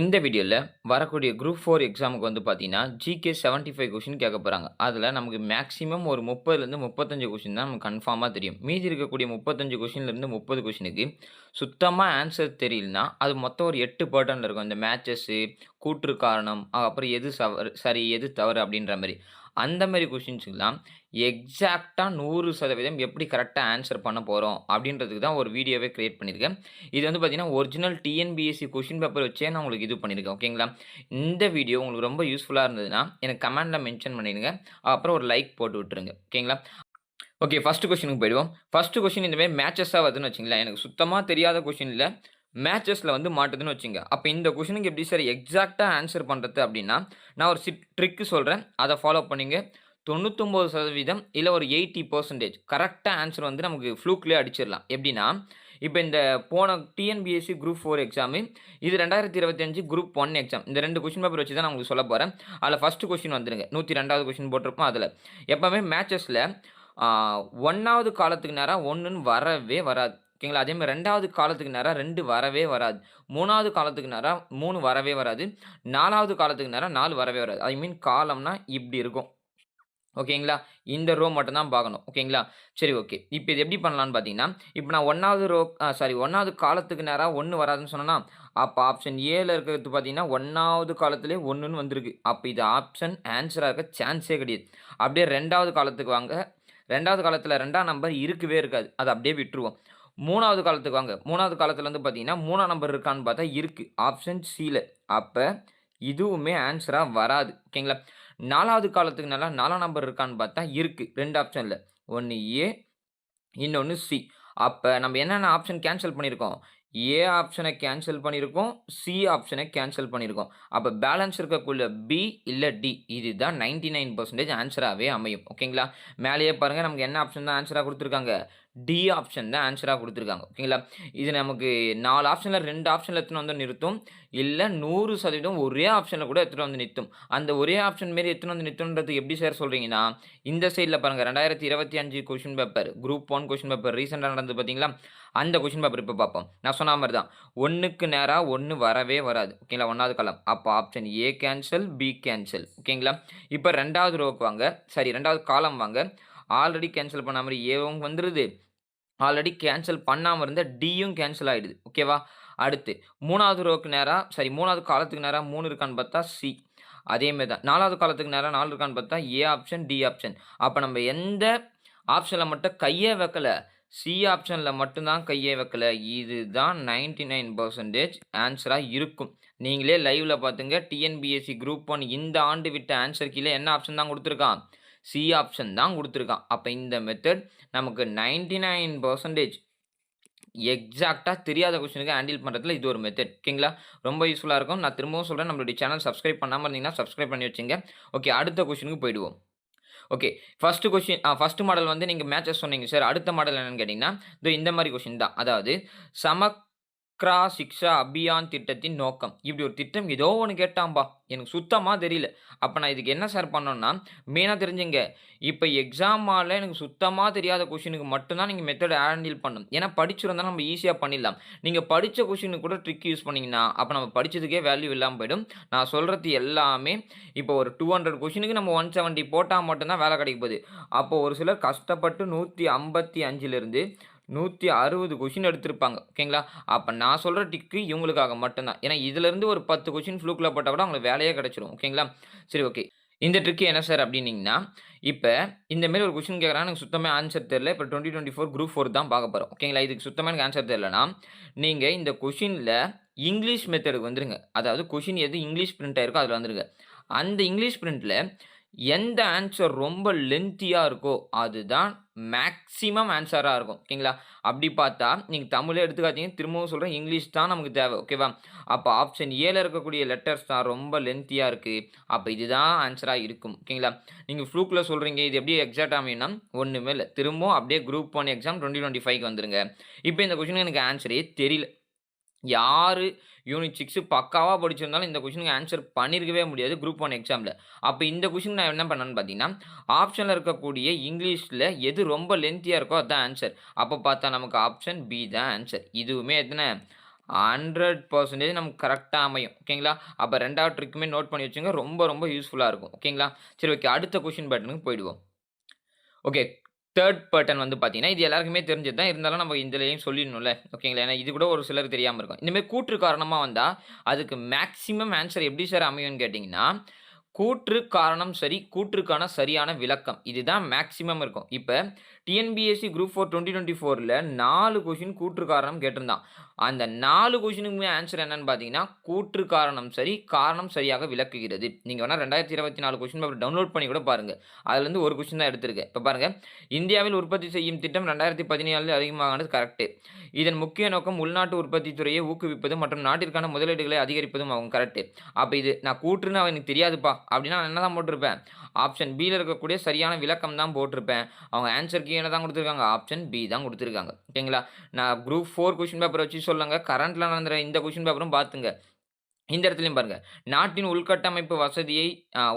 இந்த வீடியோவில் வரக்கூடிய குரூப் ஃபோர் எக்ஸாமுக்கு வந்து பார்த்தீங்கன்னா, ஜிகே செவென்ட்டி ஃபைவ் கொஷின் கேட்க போகிறாங்க அதில் நமக்கு மேக்ஸிமம் ஒரு 30லேருந்து 35 கொஸ்டின் தான் நமக்கு கன்ஃபார்மாக தெரியும். மீதி இருக்கக்கூடிய முப்பத்தஞ்சு கொஷின்லேருந்து முப்பது கொஸ்டினுக்கு சுத்தமாக ஆன்சர் தெரியலன்னா, அது மொத்தம் ஒரு எட்டு பேட்டர்னில் இருக்கும். இந்த மேட்சஸ்ஸு கூற்று காரணம், அப்புறம் எது சவறு சரி, எது தவறு அப்படின்ற மாதிரி அந்த மாதிரி கொஷின்ஸுக்கெல்லாம் எக்ஸாக்டாக நூறு சதவீதம் எப்படி கரெக்டாக ஆன்சர் பண்ண போகிறோம் அப்படின்றதுக்கு தான் ஒரு வீடியோவே கிரியேட் பண்ணியிருக்கேன். இது வந்து பார்த்திங்கன்னா ஒரிஜினல் டிஎன்பிஎஸ்சி கொஷின் பேப்பர் வச்சே நான் உங்களுக்கு இது பண்ணியிருக்கேன். ஓகேங்களா? இந்த வீடியோ உங்களுக்கு ரொம்ப யூஸ்ஃபுல்லாக இருந்ததுன்னா, எனக்கு கமெண்டில் மென்ஷன் பண்ணிடுங்க. அப்புறம் ஒரு லைக் போட்டு விட்டுருங்க. ஓகேங்களா? ஓகே ஃபர்ஸ்ட் கொஷினுக்கு போயிடுவோம். ஃபஸ்ட்டு கொஷின் இந்த மேட்சஸாக வருதுன்னு வச்சுக்கங்களேன். எனக்கு சுத்தமாக தெரியாத கொஸ்டின்ல மேட்சஸில் வந்து மாட்டுதுன்னு வச்சுங்க அப்போ இந்த கொஷினுக்கு எப்படி சார் எக்ஸாக்டாக ஆன்சர் பண்ணுறது அப்படின்னா, நான் ஒரு சிட் ட்ரிக்கு சொல்கிறேன் அதை ஃபாலோ பண்ணிங்க தொண்ணூத்தொம்பது சதவீதம் இல்லை ஒரு எயிட்டி பர்சன்டேஜ் கரெக்டாக ஆன்சர் வந்து நமக்கு ஃப்ளூக்லேயே அடிச்சிடலாம். எப்படின்னா, இப்போ இந்த போன டிஎன்பிஎஸ்சி குரூப் ஃபோர் எக்ஸாமு, இது 2025 குரூப் ஒன் எக்ஸாம். இந்த ரெண்டு கொஸ்டின் பேப்பர் வச்சு தான் நான் உங்களுக்கு சொல்லப் போகிறேன் அதில் ஃபர்ஸ்ட் கொஸ்டின் வந்துருங்க. 102வது கொஸ்டின் போட்டிருப்போம் அதில் எப்போவுமே மேட்சஸில் ஒன்றாவது காலத்துக்கு நேராக ஒன்றுன்னு வரவே வராது. ஓகேங்களா? அதே மாதிரி ரெண்டாவது காலத்துக்கு நேராக ரெண்டு வரவே வராது. மூணாவது காலத்துக்கு நேராக மூணு வரவே வராது. நாலாவது காலத்துக்கு நேராக நாலு வரவே வராது. ஐ மீன் காலம்னா இப்படி இருக்கும். ஓகேங்களா? இந்த ரோ மட்டும் தான் பார்க்கணும். ஓகேங்களா? சரி ஓகே. இப்போ இது எப்படி பண்ணலான்னு பார்த்தீங்கன்னா, இப்போ நான் ஒன்றாவது ரோ சாரி ஒன்றாவது காலத்துக்கு நேராக ஒன்று வராதுன்னு சொன்னேன்னா அப்போ ஆப்ஷன் ஏல இருக்கிறது பார்த்தீங்கன்னா, ஒன்றாவது காலத்துலேயே ஒன்றுன்னு வந்திருக்கு. அப்போ இது ஆப்ஷன் ஆன்சராக இருக்க சான்ஸே கிடையாது. அப்படியே ரெண்டாவது காலத்துக்கு வாங்க. ரெண்டாவது காலத்தில் ரெண்டாம் நம்பர் இருக்கவே இருக்காது. அதை அப்படியே விட்டுருவோம். மூணாவது காலத்துக்கு வாங்க. மூணாவது காலத்தில் வந்து பார்த்தீங்கன்னா, மூணாம் நம்பர் இருக்கான்னு பார்த்தா இருக்குது ஆப்ஷன் சியில் அப்போ இதுவுமே ஆன்சராக வராது. ஓகேங்களா? நாலாவது காலத்துக்கு நல்லா நாலாம் நம்பர் இருக்கான்னு பார்த்தா இருக்குது ரெண்டு ஆப்ஷனில் ஒன்று ஏ, இன்னொன்று சி. அப்போ நம்ம என்னென்ன ஆப்ஷன் கேன்சல் பண்ணியிருக்கோம்? ஏ ஆப்ஷனை கேன்சல் பண்ணியிருக்கோம். சி ஆப்ஷனை கேன்சல் பண்ணியிருக்கோம். அப்போ பேலன்ஸ் இருக்கக்குள்ள பி இல்லை டி. இதுதான் 99% ஆன்ஸராவே அமையும். ஓகேங்களா? மேலேயே பாருங்க நமக்கு என்ன ஆப்ஷன் தான் ஆன்சராக கொடுத்துருக்காங்க டி ஆப்ஷன் தான் ஆன்சராக கொடுத்துருக்காங்க ஓகேங்களா? இது நமக்கு நாலு ஆப்ஷனில் ரெண்டு ஆப்ஷனில் எடுத்துன்னு வந்து நிறுத்தும். இல்லை நூறு சதவீதம் ஒரே ஆப்ஷனில் கூட எடுத்துகிட்டு வந்து நிறுத்தும். அந்த ஒரே ஆப்ஷன் மாரி எடுத்துன்னு வந்து நிறுத்துன்றது எப்படி சார் சொல்கிறீங்கன்னா இந்த சைடில் பாருங்கள் ரெண்டாயிரத்தி இருபத்தி அஞ்சு question paper, group one question paper ரீசெண்டாக நடந்தது பார்த்தீங்களா? அந்த கொஷின் பேப்பர் இப்போ பார்ப்போம். நான் சொன்ன மாதிரி தான். ஒன்றுக்கு நேராக ஒன்று வரவே வராது. ஓகேங்களா? ஒன்றாவது காலம். அப்போ option A cancel, B cancel. ஓகேங்களா? இப்போ ரெண்டாவது ரோக்கு வாங்க. சரி ரெண்டாவது காலம் வாங்க. ஆல்ரெடி கேன்சல் பண்ண மாதிரி ஏவும் வந்துடுது ஆல்ரெடி கேன்சல் பண்ணாமல் இருந்த டியும் கேன்சல் ஆகிடுது ஓகேவா? அடுத்து மூணாவது ரோக்கு நேராக சாரி மூணாவது காலத்துக்கு நேராக மூணு இருக்கான்னு பார்த்தா சி. அதே தான். நாலாவது காலத்துக்கு நேராக நாலு இருக்கான்னு பார்த்தா ஏ ஆப்ஷன், டி ஆப்ஷன். அப்போ நம்ம எந்த ஆப்ஷனில் மட்டும் கையே வைக்கல? சி ஆப்ஷனில் மட்டும்தான் கையே வைக்கல. இதுதான் 99% ஆன்ஸரா இருக்கும். நீங்களே லைவில் பார்த்துங்க. டிஎன்பிஎஸ்சி குரூப் ஒன் இந்த ஆண்டு விட்ட ஆன்சர் கீழே என்ன ஆப்ஷன் தான் கொடுத்துருக்கான் சி ஆப்ஷன் தான் கொடுத்துருக்கான் அப்போ இந்த மெத்தட் நமக்கு 99% எக்ஸாக்ட்டா தெரியாத கொஸ்டினுக்கு ஹேண்டில் பண்ணுறதுல இது ஒரு மெத்தட். ஓகேங்களா? ரொம்ப யூஸ்ஃபுல்லாக இருக்கும். நான் திரும்பவும் சொல்கிறேன் நம்மளுடைய சேனல் சப்ஸ்கிரைப் பண்ணாமல் இருந்தீங்கன்னா, சப்ஸ்கிரைப் பண்ணி வச்சுங்க. ஓகே அடுத்த கொஸ்டினுக்கு போயிடுவோம். Okay. First question first model வந்து நீங்கள் மேட்சஸ் சொன்னீங்க சார். அடுத்த மாடல் என்னென்னு கேட்டிங்கன்னா இந்த மாதிரி கொஷின் தான். அதாவது க்ரா சிக்ஷா அபியான் திட்டத்தின் நோக்கம். இப்படி ஒரு திட்டம் ஏதோ ஒன்று கேட்டான்பா. எனக்கு சுத்தமாக தெரியல. அப்போ நான் இதுக்கு என்ன சார் பண்ணணும்னா, மெயினாக தெரிஞ்சுங்க. இப்போ எக்ஸாம் எனக்கு சுத்தமாக தெரியாத கொஷினுக்கு மட்டும்தான் நீங்கள் நீங்க மெத்தட் ஹேண்டில் பண்ணணும். ஏன்னா படிச்சிருந்தா நம்ம ஈஸியாக பண்ணிடலாம். நீங்கள் படித்த கொஷினுக்கு கூட ட்ரிக் யூஸ் பண்ணிங்கன்னா அப்போ நம்ம படிச்சதுக்கே வேல்யூ இல்லாமல் போயிடும். நான் சொல்கிறது எல்லாமே இப்போ ஒரு டூ ஹண்ட்ரட் கொஷினுக்கு நம்ம ஒன் செவன்ட்டி போட்டால் மட்டும்தான் வேலை கிடைக்க போகுது. அப்போ ஒரு சிலர் கஷ்டப்பட்டு நூற்றி ஐம்பத்தி அஞ்சிலேருந்து நூற்றி அறுபது கொஷின் எடுத்திருப்பாங்க. ஓகேங்களா? அப்போ நான் சொல்கிற டிக்கு இவங்களுக்காக மட்டும்தான் ஏன்னா இதுலருந்து ஒரு பத்து கொஷின் ஃப்ளூக்கில் போட்டால் கூட அவங்களுக்கு வேலையே கிடச்சிரும் ஓகேங்களா? சரி ஓகே. இந்த ட்ரிக் என்ன சார் அப்டின்னீங்கன்னா, இப்போ இந்தமாரி ஒரு கொஷின் கேட்குறாங்க. எனக்கு சுத்தமாக ஆன்சர் தெரியல. இப்ப 2024 குரூப் ஃபோர் தான் பார்க்க போகிறோம் ஓகேங்களா? இதுக்கு சுத்தமாக எனக்கு ஆன்சர் தெரியலன்னா, நீங்கள் இந்த கொஷினில் இங்கிலீஷ் மெத்தடுக்கு வந்துருங்க. அதாவது கொஷின் எது இங்கிலீஷ் பிரிண்ட் ஆயிருக்கோ அதில் வந்துருங்க. அந்த இங்கிலீஷ் பிரிண்ட்டில் எந்த ஆன்சர் ரொம்ப லென்த்தியாக இருக்கோ, அதுதான் மேக்ஸிமம் ஆன்சராக இருக்கும். ஓகேங்களா? அப்படி பார்த்தா நீங்கள் தமிழே எடுத்துக்காதீங்க. திரும்பவும் சொல்கிறேன் இங்கிலீஷ் தான் நமக்கு தேவை. ஓகேவா? அப்போ ஆப்ஷன் ஏல இருக்கக்கூடிய லெட்டர்ஸ் தான் ரொம்ப லென்த்தியாக இருக்குது அப்போ இதுதான் ஆன்சராக இருக்கும். ஓகேங்களா? நீங்கள் ஃப்ளூக்கில் சொல்கிறீங்க இது எப்படி எக்ஸாக்ட் அமையும்னா, ஒன்றுமே இல்லை திரும்பவும் அப்படியே குரூப் ஒன் எக்ஸாம் 2025க்கு வந்துருங்க. இப்போ இந்த கொஸ்டினுக்கு எனக்கு ஆன்சரே தெரியல. யார் யூனிட் சிக்ஸு பக்காவாக படிச்சிருந்தாலும் இந்த கொஷினுக்கு ஆன்சர் பண்ணியிருக்கவே முடியாது குரூப் ஒன் எக்ஸாமில் அப்போ இந்த கொஷின் நான் என்ன பண்ணேன்னு பார்த்தீங்கன்னா, ஆப்ஷனில் இருக்கக்கூடிய இங்கிலீஷில் எது ரொம்ப லென்த்தியாக இருக்கோ அதான் ஆன்சர் அப்போ பார்த்தா நமக்கு ஆப்ஷன் பி தான் ஆன்சர் இதுவுமே எத்தனை ஹண்ட்ரட் பர்சன்டேஜ் நமக்கு கரெக்டாக அமையும். ஓகேங்களா? அப்போ ரெண்டாவது ட்ரிக்குமே நோட் பண்ணி வச்சுங்க. ரொம்ப ரொம்ப யூஸ்ஃபுல்லாக இருக்கும். ஓகேங்களா? சரி ஓகே. அடுத்த கொஷின் பேட்டர்னுக்கு போயிடுவோம். ஓகே. தேர்ட் பர்டன் வந்து பார்த்தீங்கன்னா, இது எல்லாருக்குமே தெரிஞ்சது தான். இருந்தாலும் நம்ம இதுலேயும் சொல்லிடணும்ல. ஓகேங்களா? ஏன்னா இது கூட ஒரு சிலருக்கு தெரியாமல் இருக்கும். இந்தமாதிரி கூற்று காரணமாக வந்தால் அதுக்கு மேக்ஸிமம் ஆன்சர் எப்படி சார் அமையும்னு கேட்டிங்கன்னா கூற்று காரணம் சரி, கூற்றுக்கான சரியான விளக்கம். இதுதான் மேக்ஸிமம் இருக்கும். இப்போ TNPSC group four twenty twenty ஃபோரில் நாலு கொஷின் கூற்று காரணம் கேட்டிருந்தான். அந்த நாலு கொஷினுக்குமே ஆன்சர் என்னன்னு பார்த்தீங்கன்னா, கூற்று காரணம் சரி, காரணம் சரியாக விளக்குகிறது. நீங்கள் வேணால் ரெண்டாயிரத்தி இருபத்தி நாலு கொஷின் பேப்பர் டவுன்லோட் பண்ணி கூட பாருங்கள் அதுலேருந்து ஒரு கொஷின் தான் எடுத்திருக்கேன். இப்போ பாருங்கள் இந்தியாவில் உற்பத்தி செய்யும் திட்டம் ரெண்டாயிரத்தி பதினேழு அதிகமாகானது கரெக்டு இதன் முக்கிய நோக்கம் உள்நாட்டு உற்பத்தி துறையை ஊக்குவிப்பதும் மற்றும் நாட்டிற்கான முதலீடுகளை அதிகரிப்பதும் ஆகும். கரெக்ட். அப்போ இது நான் கூற்றுன்னு எனக்கு தெரியாதுப்பா அப்படின்னா நான் என்னதான் போட்டிருப்பேன்? ஆப்ஷன் பியில் இருக்கக்கூடிய சரியான விளக்கம் தான் போட்டிருப்பேன். அவங்க ஆன்சருக்கு கீ என்ன தான் கொடுத்துருக்காங்க ஆப்ஷன் பி தான் கொடுத்துருக்காங்க ஓகேங்களா? நான் குரூப் ஃபோர் கொஷின் பேப்பர் வச்சு சொல்லுங்கள் கரண்ட்டில் நடந்துற இந்த கொஷின் பேப்பரும் பார்த்துங்க. இந்த இடத்துலையும் பாருங்கள் நாட்டின் உள்கட்டமைப்பு வசதியை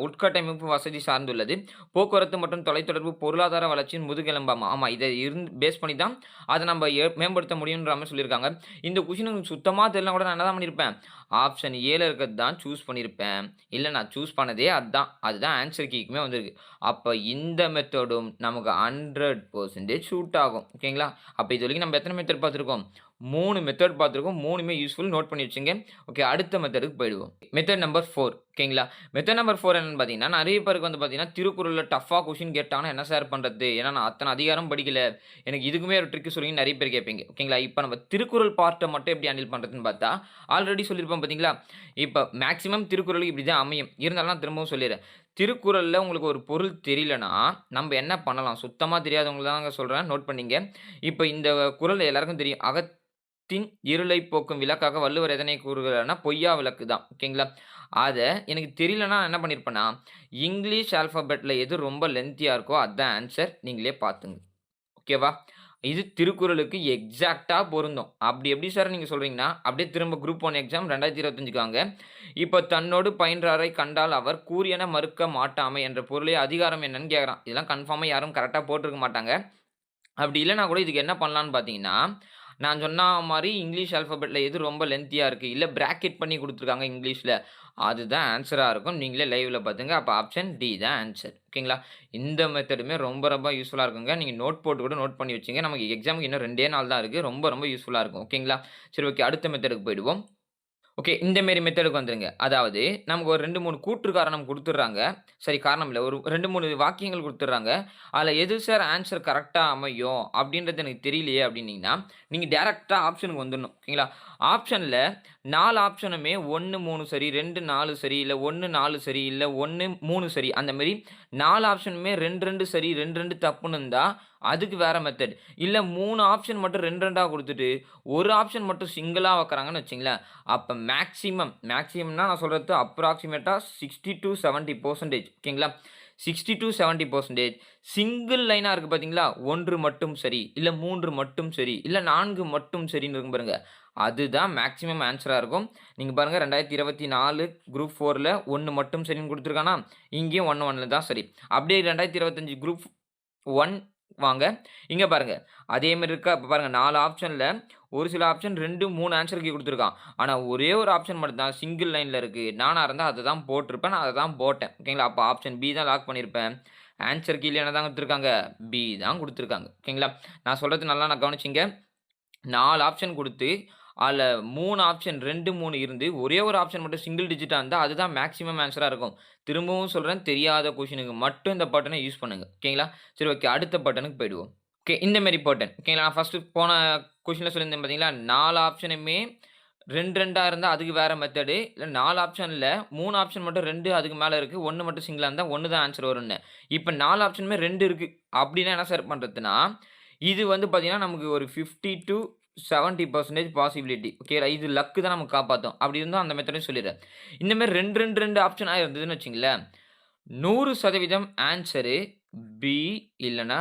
உட்கட்டமைப்பு வசதி சார்ந்துள்ளது. போக்குவரத்து மற்றும் தொலைத்தொடர்பு பொருளாதார வளர்ச்சியின் முதுகெலும்பாமா. ஆமாம் இதை இருந்து பேஸ் பண்ணி தான் அதை நம்ம மேம்படுத்த முடியுன்ற மாதிரி சொல்லியிருக்காங்க. இந்த கொஷினுக்கு சுத்தமாக தெரியல கூட நான் என்ன தான் பண்ணியிருப்பேன்? ஆப்ஷன் ஏல இருக்கிறது தான் சூஸ் பண்ணியிருப்பேன். இல்லை நான் சூஸ் பண்ணதே அதுதான் அதுதான் ஆன்சர் கீக்குமே வந்திருக்கு. அப்போ இந்த மெத்தடும் நமக்கு ஹண்ட்ரட் பர்சன்டேஜ் ஷூட் ஆகும். ஓகேங்களா? அப்போ இது வரைக்கும் நம்ம எத்தனை மெத்தட் பார்த்துருக்கோம் மூணு மெத்தட் பார்த்துருக்கோம் மூணுமே யூஸ்ஃபுல். நோட் பண்ணி வச்சுங்க. ஓகே. அடுத்த மெத்தடுக்கு போயிடுவோம். மெத்தட் நம்பர் ஃபோர் ஓகேங்களா? மெத்தட் நம்பர் ஃபோர் என்னன்னு பார்த்தீங்கன்னா, நிறைய பேருக்கு வந்து பார்த்தீங்கன்னா, திருக்குறளில் டஃப்பாக கொஷின் கேட்டாங்கன்னா என்ன சார் பண்ணுறது ஏன்னா நான் அத்தனை அதிகாரம் படிக்கல. எனக்கு இதுக்குமே ஒரு ட்ரிக்கு சொல்லி நிறைய பேர் கேட்பீங்க. ஓகேங்களா? இப்போ நம்ம திருக்குறள் பார்ட்டை மட்டும் எப்படி ஹேண்டில் பண்ணுறதுன்னு பார்த்தா, ஆல்ரெடி சொல்லியிருப்போம் பார்த்தீங்களா? இப்போ மேக்ஸிமம் திருக்குறளுக்கு இப்படி தான் அமையும். இருந்தாலும் நான் திரும்பவும் சொல்லிடுறேன் திருக்குறளில் உங்களுக்கு ஒரு பொருள் தெரியலனா, நம்ம என்ன பண்ணலாம்? சுத்தமாக தெரியாதவங்க தாங்க சொல்கிறேன் நோட் பண்ணிங்க. இப்போ இந்த குரல் எல்லாருக்கும் தெரியும். "அகத்தின் இருளை போக்கும் விளக்காக வள்ளுவர் எதனை கூறுகிறார்னா, பொய்யா விளக்கு தான்." ஓகேங்களா? அதை எனக்கு தெரியலனா நான் என்ன பண்ணியிருப்பேன்னா, இங்கிலீஷ் ஆல்ஃபாபெட்ல எது ரொம்ப லென்த்தியாக இருக்கோ அதுதான் ஆன்சர் நீங்களே பார்த்துங்க. ஓகேவா? இது திருக்குறளுக்கு எக்ஸாக்டாக பொருந்தும். அப்படி எப்படி சார் நீங்கள் சொல்கிறீங்கன்னா அப்படியே திரும்ப குரூப் ஒன் எக்ஸாம் ரெண்டாயிரத்தி இருபத்தஞ்சுக்காங்க இப்போ தன்னோடு பயின்றாரை கண்டால் அவர் கூறியன மறுக்க மாட்டாமை என்ற பொருளே அதிகாரம் என்னன்னு கேட்குறான். இதெல்லாம் கன்ஃபார்மாக யாரும் கரெக்டாக போட்டிருக்க மாட்டாங்க. அப்படி இல்லைனா கூட இதுக்கு என்ன பண்ணலான்னு பார்த்தீங்கன்னா, நான் சொன்ன மாதிரி இங்கிலீஷ் அல்ஃபபெட்டில் எது ரொம்ப லென்த்தியாக இருக்குது இல்லை ப்ராக்கெட் பண்ணி கொடுத்துருக்காங்க இங்கிலீஷில் அதுதான் ஆன்சராக இருக்கும். நீங்களே லைவில் பார்த்துங்க. அப்போ ஆப்ஷன் டி தான் ஆன்சர் ஓகேங்களா? இந்த மெத்தடுமே ரொம்ப ரொம்ப யூஸ்ஃபுல்லாக இருக்குங்க. நீங்கள் நோட் போட்டு கூட நோட் பண்ணி வச்சுங்க. நமக்கு எக்ஸாமுக்கு இன்னும் ரெண்டே நாள் தான் இருக்குது ரொம்ப ரொம்ப யூஸ்ஃபுல்லாக இருக்கும். ஓகேங்களா? சரி ஓகே. அடுத்த மெத்தடுக்கு போயிடுவோம். ஓகே. இந்த மாரி மெத்தடுக்கு வந்துடுங்க அதாவது நமக்கு ஒரு 2, 3 கூற்று காரணம் கொடுத்துட்றாங்க சரி காரணம் இல்லை ஒரு 2, 3 வாக்கியங்கள் கொடுத்துட்றாங்க அதில் எது சார் ஆன்சர் கரெக்டாக அமையும் அப்படின்றது எனக்கு தெரியலையே அப்படின்னீங்கன்னா, நீங்கள் டேரெக்டாக ஆப்ஷனுக்கு வந்துடணும். ஓகேங்களா? ஆப்ஷனில் நாலு ஆப்ஷனுமே 1, 3 சரி, 2, 4 சரி, இல்லை ஒன்று நாலு சரி, இல்லை ஒன்று மூணு சரி. அந்தமாரி நாலு ஆப்ஷனுமே 2, 2 சரி, 2, 2 தப்புன்னு இருந்தால் அதுக்கு வேறு மெத்தட் இல்லை மூணு ஆப்ஷன் மட்டும் ரெண்டு ரெண்டாக கொடுத்துட்டு ஒரு ஆப்ஷன் மட்டும் சிங்கிளாக வைக்கிறாங்கன்னு வச்சிங்களேன். அப்போ மேக்ஸிமம் மேக்ஸிமம்னா நான் சொல்கிறது அப்ராக்சிமேட்டாக சிக்ஸ்டி டு செவன்ட்டி பர்சன்டேஜ் ஓகேங்களா? Sixty to seventy percentage single லைனாக இருக்குது பார்த்தீங்களா ஒன்று மட்டும் சரி இல்லை மூன்று மட்டும் சரி இல்லை நான்கு மட்டும் சரின்னு இருக்கும் பாருங்கள் அதுதான் மேக்ஸிமம் ஆன்சராக இருக்கும். நீங்கள் பாருங்கள் ரெண்டாயிரத்தி இருபத்தி நாலு குரூப் ஃபோரில் ஒன்று மட்டும் சரின்னு கொடுத்துருக்கானா? இங்கேயும் ஒன்று ஒன்றில் தான் சரி. அப்படியே ரெண்டாயிரத்தி இருபத்தஞ்சி குரூப் ஒன் வாங்க. இங்கே பாருங்கள் அதே மாதிரி இருக்கா? இப்போ பாருங்கள் நாலு ஆப்ஷனில் ஒரு சில ஆப்ஷன் 2, 3 ஆன்ஸர் கீ ஆனால் ஒரே ஒரு ஆப்ஷன் மட்டும்தான் சிங்கிள் லைனில் இருக்குது நானாக இருந்தால் அதை தான் போட்டிருப்பேன். நான் அதை தான் போட்டேன். ஓகேங்களா? அப்போ ஆப்ஷன் பி தான் லாக் பண்ணியிருப்பேன். ஆன்சர் கீழே என்ன தான் கொடுத்துருக்காங்க பி தான் கொடுத்துருக்காங்க ஓகேங்களா? நான் சொல்கிறது நல்லா நான் கவனிச்சிங்க நாலு ஆப்ஷன் கொடுத்து அதில் மூணு ஆப்ஷன் 2, 3 இருந்து, ஒரே ஒரு ஆப்ஷன் மட்டும் சிங்கிள் டிஜிட்டாக இருந்தால் அதுதான் மேக்ஸிமம் ஆன்சராக இருக்கும். திரும்பவும் சொல்கிறேன் தெரியாத கொஷினுக்கு மட்டும் இந்த பட்டனை யூஸ் பண்ணுங்கள் ஓகேங்களா? சரி ஓகே. அடுத்த பட்டனுக்கு போயிடுவோம். ஓகே. இந்த மாரி பட்டன். ஓகேங்களா? நான் ஃபஸ்ட்டு போன கொஷினில் சொல்லியிருந்தேன் பார்த்தீங்களா? நாலு ஆப்ஷனுமே ரெண்டு ரெண்டாக இருந்தால் அதுக்கு வேறு மெத்தடு. இல்லை நாலு ஆப்ஷன் இல்லை மூணு ஆப்ஷன் மட்டும் ரெண்டு அதுக்கு மேலே இருக்குது ஒன்று மட்டும் சிங்கிளாக இருந்தால் ஒன்று தான் ஆன்சர் வரும்னு. இப்போ நாலு ஆப்ஷனுமே ரெண்டு இருக்குது அப்படின்னா என்ன சார் பண்ணுறதுன்னா இது வந்து பார்த்திங்கன்னா நமக்கு ஒரு 50-70% பாசிபிலிட்டி. ஓகே இது லக்கு தான் நமக்கு காப்பாற்றும் அப்படி இருந்தால் அந்த மெத்தடையும் சொல்லிடுறேன். இந்த மாரி 2, 2, 2 ஆப்ஷனா இருந்ததுன்னு வச்சிங்களேன் நூறு சதவீதம் ஆன்சரு பி இல்லைன்னா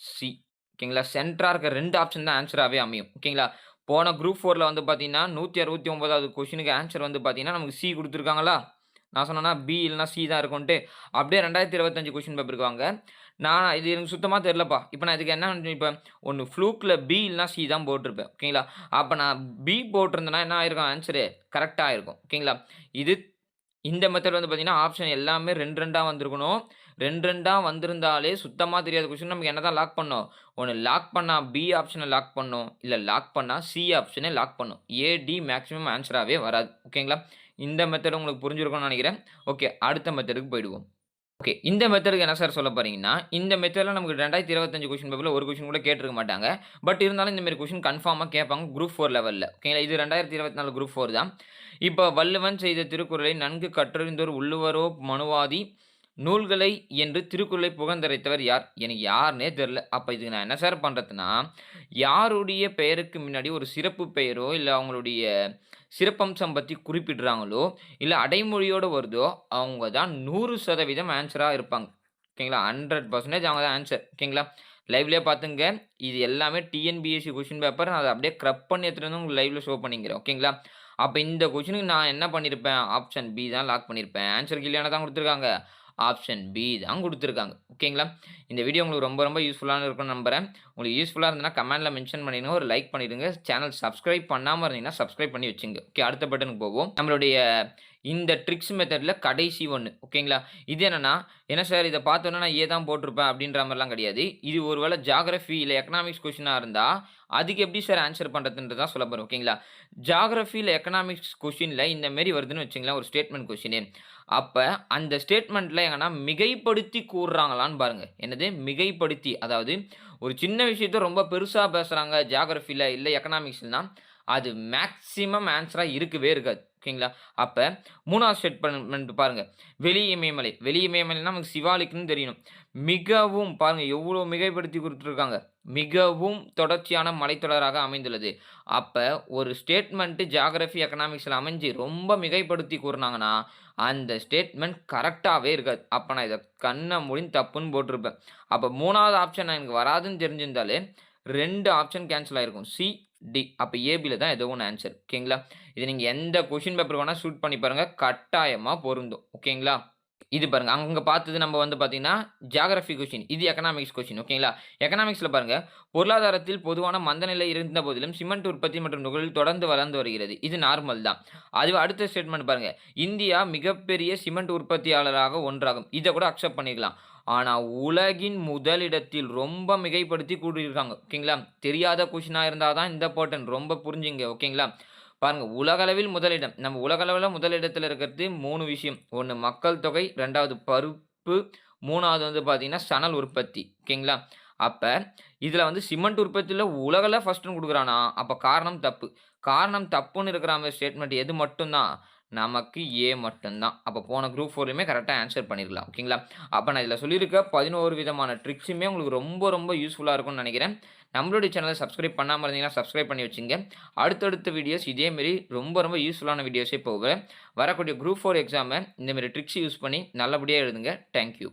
சி. ஓகேங்களா? சென்டராக இருக்க ரெண்டு ஆப்ஷன் தான் ஆன்சராகவே அமையும். ஓகேங்களா? போன குரூப் ஃபோரில் வந்து பார்த்தீங்கன்னா, நூற்றி அறுபத்தி ஒன்பதாவது கொஷினுக்கு ஆன்சர் வந்து பார்த்தீங்கன்னா, நமக்கு சி கொடுத்துருக்காங்களா நான் சொன்னேன்னா பி இல்லைனா சி தான் இருக்கும்ன்ட்டு அப்படியே ரெண்டாயிரத்தி இருபத்தஞ்சு கொஷின் பேப்பருக்கு வாங்க நான் இது எனக்கு சுத்தமாக தெரிலப்பா இப்போ நான் இதுக்கு என்ன இப்போ ஒன்று ஃப்ளூக்கில் பி இல்லைனா சி தான் போட்டிருப்பேன். ஓகேங்களா அப்போ நான் பி போட்டிருந்தேன்னா என்ன ஆயிருக்கும்? ஆன்சரு கரெக்டாக இருக்கும் ஓகேங்களா இது இந்த மெத்தட் வந்து பார்த்தீங்கன்னா ஆப்ஷன் எல்லாமே ரெண்டு ரெண்டாக வந்திருக்கணும். ரெண்டு ரெண்டாக வந்திருந்தாலே சுத்தமாக தெரியாத கொஸ்டின் நமக்கு என்ன தான் லாக் பண்ணோம் ஒன்று லாக் பண்ணால் பி ஆப்ஷனை லாக் பண்ணும். இல்லை லாக் பண்ணால் சி ஆப்ஷனை லாக் பண்ணும். ஏடி மேக்ஸிமம் ஆன்சராகவே வராது. ஓகேங்களா இந்த மெத்தட் உங்களுக்கு புரிஞ்சிருக்கும்னு நினைக்கிறேன். ஓகே அடுத்த மெத்தடுக்கு போயிடுவோம். ஓகே இந்த மெத்தடுக்கு என்ன சார் சொல்ல போறீங்கன்னா இந்த மெத்தடில் நமக்கு ரெண்டாயிரத்தி இருபத்தஞ்சு கொஷின் பேப்பரில் ஒரு கொஷின் கூட கேட்டிருக்க மாட்டாங்க. பட் இருந்தாலும் இந்த மாதிரி கொஷின் கன்ஃபார்மாக கேட்பாங்க குரூப் ஃபோர் லெவலில் ஓகேங்களா இது ரெண்டாயிரத்தி இருபத்தி நாலு குரூப் ஃபோர் தான். இப்போ வள்ளுவன் செய்த திருக்குறளை நன்கு கற்றறிந்தோர் உள்ளுவரோ மனுவாதி நூல்களை என்று திருக்குறளை புகழ்ந்தரைத்தவர் யார்? எனக்கு யாருனே தெரில அப்போ இதுக்கு நான் என்ன சார் பண்ணுறதுன்னா யாருடைய பெயருக்கு முன்னாடி ஒரு சிறப்பு பெயரோ இல்லை அவங்களுடைய சிறப்பம்சம் பற்றி குறிப்பிடுறாங்களோ இல்லை அடைமொழியோடு வருதோ அவங்க தான் நூறு சதவீதம் ஆன்சராக இருப்பாங்க. ஓகேங்களா? ஹண்ட்ரட் பர்சன்டேஜ் அவங்க தான் ஆன்சர் ஓகேங்களா? லைவ்லேயே பார்த்துங்க இது எல்லாமே டிஎன்பிஎஸ்சி கொஷின் பேப்பர் அதை அப்படியே க்ரப் பண்ணி எடுத்துகிட்டு வந்து உங்களுக்கு லைவில் ஷோ பண்ணிக்கிறேன். ஓகேங்களா? அப்போ இந்த கொஷினுக்கு நான் என்ன பண்ணியிருப்பேன் ஆப்ஷன் பி தான் லாக் பண்ணியிருப்பேன் ஆன்சர் இல்லையான தான் கொடுத்துருக்காங்க? ஆப்ஷன் பி தான் கொடுத்துருக்காங்க. ஓகேங்களா? இந்த வீடியோ உங்களுக்கு ரொம்ப ரொம்ப யூஸ்ஃபுல்லான இருக்கும்னு நம்புறேன். உங்களுக்கு யூஸ்ஃபுல்லாக இருந்ததுன்னா கமெண்ட்டில் மென்ஷன் பண்ணிடுங்க. ஒரு லைக் பண்ணிடுங்க. சேனல் சப்ஸ்கிரைப் பண்ணாமல் இருந்தீங்கன்னா சப்ஸ்கிரைப் பண்ணி வச்சுங்க. ஓகே அடுத்த பட்டனுக்கு போவோம். நம்மளுடைய இந்த ட்ரிக்ஸ் மெத்தடில் கடைசி ஒன்று ஓகேங்களா இது என்னென்னா என்ன சார் இதை பார்த்தோன்னா நான் ஏ தான் போட்டிருப்பேன் அப்படின்ற மாதிரிலாம் கிடையாது. இது ஒரு வேளை ஜாகிரஃபி இல்லை எக்கனாமிக்ஸ் கொஷினாக இருந்தால் அதுக்கு எப்படி சார் ஆன்சர் பண்ணுறதுன்றது தான் சொல்ல போகிறேன் ஓகேங்களா ஜாகிரஃபியில் எக்கனாமிக்ஸ் கொஷினில் இந்த மாரி வருதுன்னு வச்சுங்களேன் ஒரு ஸ்டேட்மெண்ட் கொஷினு அப்போ அந்த ஸ்டேட்மெண்ட்டில் எங்கன்னா மிகைப்படுத்தி கூறுறாங்களான்னு பாருங்கள் என்னது? மிகைப்படுத்தி. அதாவது ஒரு சின்ன விஷயத்த ரொம்ப பெருசாக பேசுகிறாங்க ஜாகிரஃபியில் இல்லை எக்கனாமிக்ஸ்னால் அது மேக்ஸிமம் ஆன்சராக இருக்கவே இருக்காது. ஓகேங்களா அப்போ மூணாவது ஸ்டேட்மெண்ட் பாருங்கள் வெளியமயமலை இமயமலை. நமக்கு சிவாலிக்குன்னு தெரியணும். மிகவும் பாருங்கள் எவ்வளோ மிகைப்படுத்தி கொடுத்துருக்காங்க. மிகவும் தொடர்ச்சியான மலைத்தொடராக அமைந்துள்ளது. அப்போ ஒரு ஸ்டேட்மெண்ட்டு ஜாகிரஃபி எக்கனாமிக்ஸில் அமைஞ்சு ரொம்ப மிகைப்படுத்தி கூறினாங்கன்னா அந்த ஸ்டேட்மெண்ட் கரெக்டாகவே இருக்காது. அப்போ நான் இதை கண்ணை முடிந்து தப்புன்னு போட்டிருப்பேன். அப்போ மூணாவது ஆப்ஷன் எனக்கு வராதுன்னு தெரிஞ்சிருந்தாலே ரெண்டு ஆப்ஷன் கேன்சல் ஆகிருக்கும் சி டி. அப்போ ஏபியில் தான் ஏதோ ஒன்று ஆன்சர் ஓகேங்களா இது நீங்கள் எந்த கொஷின் பேப்பர் வேணால் ஷூட் பண்ணி பாருங்கள் கட்டாயமாக பொருந்தும். ஓகேங்களா இது பாருங்கள் அங்கே பார்த்தது நம்ம வந்து பார்த்தீங்கன்னா ஜாகிரஃபி கொஷின் இது எக்கனாமிக்ஸ் கொஷின் ஓகேங்களா எக்கனாமிக்ஸில் பாருங்கள் பொருளாதாரத்தில் பொதுவான மந்தநிலை இருந்த போதிலும் சிமெண்ட் உற்பத்தி மற்றும் நுகர்வில் தொடர்ந்து வளர்ந்து வருகிறது. இது நார்மல் தான். அது அடுத்த ஸ்டேட்மெண்ட் பாருங்கள் இந்தியா மிகப்பெரிய சிமெண்ட் உற்பத்தியாளராக ஒன்றாகும். இதை கூட அக்செப்ட் பண்ணிக்கலாம். ஆனால் உலகின் முதலிடத்தில் ரொம்ப மிகைப்படுத்தி கூட்டியிருக்காங்க ஓகேங்களா? தெரியாத கொஷினாக இருந்தால் தான் இந்த போட்டன் ரொம்ப புரிஞ்சுங்க ஓகேங்களா? பாருங்கள் உலகளவில் முதலிடம். நம்ம உலகளவில் முதலிடத்தில் இருக்கிறது மூணு விஷயம். ஒன்று மக்கள் தொகை ரெண்டாவது பருப்பு மூணாவது வந்து பார்த்திங்கன்னா சணல் உற்பத்தி ஓகேங்களா? அப்போ இதில் வந்து சிமெண்ட் உற்பத்தியில் உலகில் ஃபஸ்ட்டுன்னு கொடுக்குறானா? அப்போ காரணம் தப்பு. காரணம் தப்புன்னு இருக்கிற மாதிரி ஸ்டேட்மெண்ட் எது மட்டும்தான். நமக்கு ஏ மட்டும்தான். அப்போ போன குரூப் ஃபோர்லையுமே கரெக்டாக ஆன்சர் பண்ணிடலாம் ஓகேங்களா அப்போ நான் இதில் சொல்லியிருக்க பதினோரு விதமான ட்ரிக்ஸுமே உங்களுக்கு ரொம்ப ரொம்ப யூஸ்ஃபுல்லாக இருக்கும்னு நினைக்கிறேன். நம்மளுடைய சேனலை சப்ஸ்கிரைப் பண்ணாமல் இருந்தீங்கன்னா சப்ஸ்கிரைப் பண்ணி வச்சுங்க. அடுத்தடுத்த வீடியோஸ் இதேமாரி ரொம்ப ரொம்ப யூஸ்ஃபுல்லான வீடியோஸே போவேன். வரக்கூடிய குரூப் ஃபோர் எக்ஸாமை இந்தமாரி ட்ரிக்ஸ் யூஸ் பண்ணி நல்லபடியாக எழுதுங்க. தேங்க்யூ